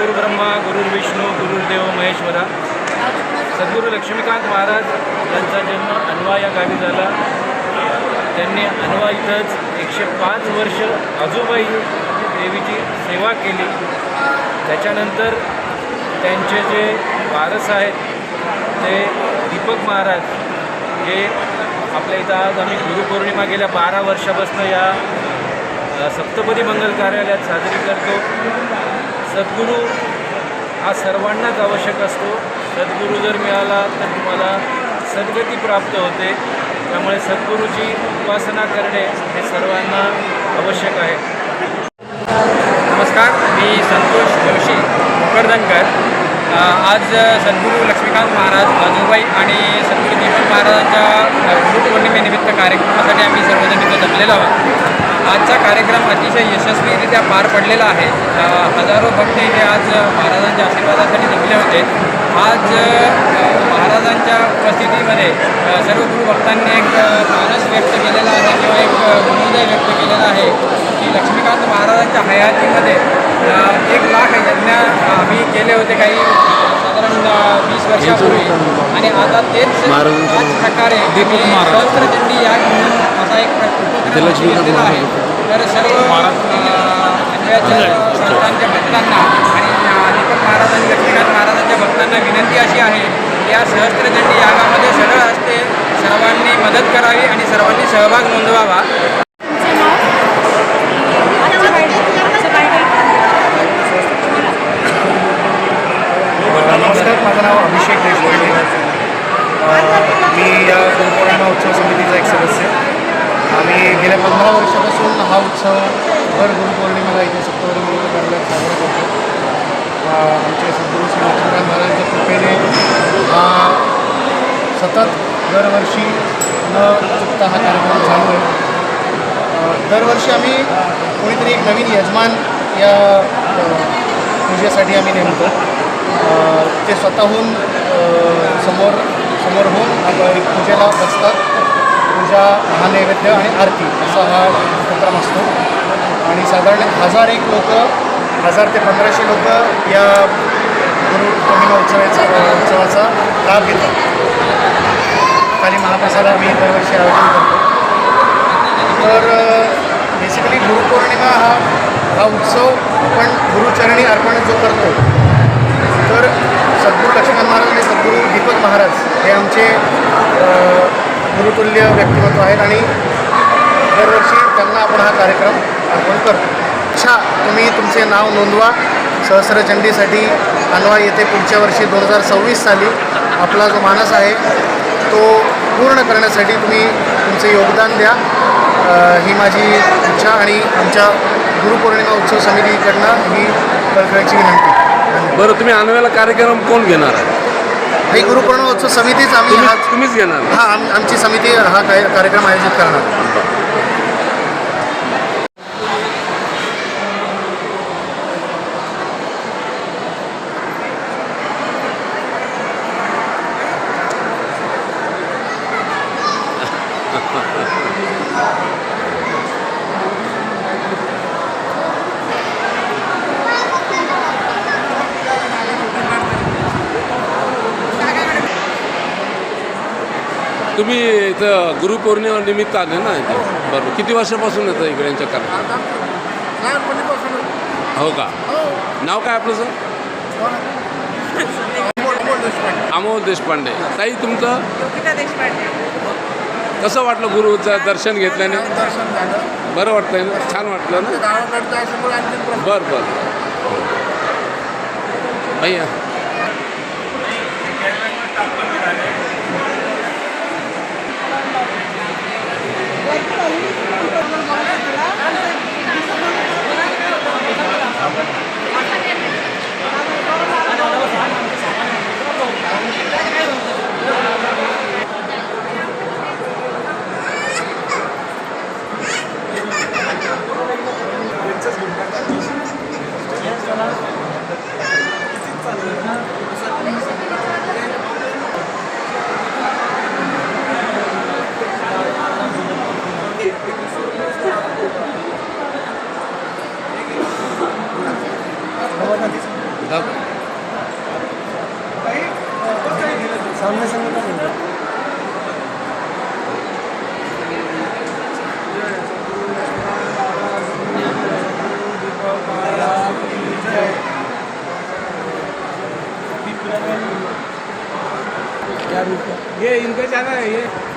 गुरुर ब्रह्मा गुरुर विष्णू गुरुर्देव महेश्वरा. सद्गुरू लक्ष्मीकांत महाराज यांचा जन्म अनवा या गावी झाला. त्यांनी अनवा इथंच एकशे पाच वर्ष आजोबाई देवीची सेवा केली. त्याच्यानंतर त्यांचे जे वारस आहेत ते दीपक महाराज हे आपल्या इथं आज आम्ही गुरुपौर्णिमा गेल्या बारा वर्षापासून या सप्तपदी मंगल कार्यालयात साजरी करतो. सद्गुरू हा सर्वांनाच आवश्यक असतो. सद्गुरू जर मिळाला तर तुम्हाला सद्गती प्राप्त होते. त्यामुळे सद्गुरूची उपासना करणे हे सर्वांना आवश्यक आहे. नमस्कार मी संतोष जोशी भोकरदनकर आज सद्गुरू लक्ष्मीकांत महाराज बाजूबाई आणि सद्गुरू दीपक महाराजांच्या गुरुपौर्णिमेनिमित्त कार्यक्रमासाठी आम्ही सर्वजण इथे जमलेलो आहोत. आजचा कार्यक्रम अतिशय यशस्वीरित्या पार पडलेला आहे. हजारो भक्त इथे आज महाराजांच्या आशीर्वादासाठी जमले होते. आज महाराजांच्या उपस्थितीमध्ये सर्व गुरु भक्तांनी एक मानस व्यक्त केलेला आहे किंवा एक गुरुदय व्यक्त केलेला आहे की लक्ष्मीकांत महाराजांच्या हयातीमध्ये एक लाख यज्ञ आम्ही केले होते काही साधारण वीस वर्षापूर्वी. आणि आता तेच त्याच प्रकारे सहस्त्रचंडी याग म्हणून असा एक घेतलेला आहे. तर सर्व संस्थांच्या भक्तांना आणि दीपक महाराज आणि लक्ष्मीकांत महाराजांच्या भक्तांना विनंती अशी आहे की या सहस्त्रचंडी यागामध्ये सगळं असते. सर्वांनी मदत करावी आणि सर्वांनी सहभाग नोंदवावा नमस्कार माझं नाव अभिषेक मी या गुरुपौर्णिमा उत्सव समितीचा एक सदस्य. आम्ही गेल्या पंधरा वर्षापासून हा उत्सव दर गुरुपौर्णिमेला इथे सप्तवरी मुलं साजरा करतो. आमचे सद्गुरू श्री लक्ष्मीकांत महाराजांच्या कृपेने हा सतत दरवर्षी न चुकता हा कार्यक्रम चालू आहे. दरवर्षी आम्ही कोणीतरी एक नवीन यजमान या पूजेसाठी आम्ही नेमतो. ते स्वतःहून समोर समोर होऊन एक पूजेला बसतात. पूजा महानैवेद्य आणि आरती असा हा उपक्रम असतो. आणि साधारण हजार एक लोक हजार ते पंधराशे लोक या गुरु पौर्णिमा उत्सवाचा उत्सवाचा लाभ घेतात. खाली महाप्रसाद आम्ही दरवर्षी आयोजन करतो. तर बेसिकली गुरुपौर्णिमा हा हा उत्सव आपण गुरुचरणी अर्पण जो करतो तर सद्गुरू लक्ष्मण महाराज आणि सद्गुरू दीपक महाराज हे आमचे गुरुतुल्य व्यक्तिमत्व आहेत आणि दरवर्षी त्यांना आपण हा कार्यक्रम अर्पण करतो. अच्छा तुम्ही तुमचे नाव नोंदवा. सहस्रचंडीसाठी अनवा येथे पुढच्या वर्षी दोन हजार सव्वीस साली आपला जो मानस आहे तो पूर्ण करण्यासाठी तुम्ही तुमचे योगदान द्या. ही माझी इच्छा आणि आमच्या गुरुपौर्णिमा उत्सव समितीकडनं ही कळकळीची विनंती. बरं तुम्ही आणवेला कार्यक्रम कोण घेणार आहे? ही गुरुपौर्णिमा उत्सव समितीच आम्ही तुम्ही तुम्हीच घेणार. हा आम आमची समिती हा काय कार्यक्रम आयोजित करणार. तुम्ही इथं गुरुपौर्णिमा निमित्त आले ना इथे? बरोबर किती वर्षापासून येतं इकडे यांच्या कार्यक्रम हो का? नाव काय आपलं सर? अमोल देशपांडे. ताई तुमचं? योगिता देशपांडे. कसं वाटलं गुरुचं दर्शन घेतल्याने? दर्शन झालं. बरं वाटतंय ना? छान वाटलं ना? गावाकडचं आणखी बरं बरं. भैया ये इनका जाना है ये।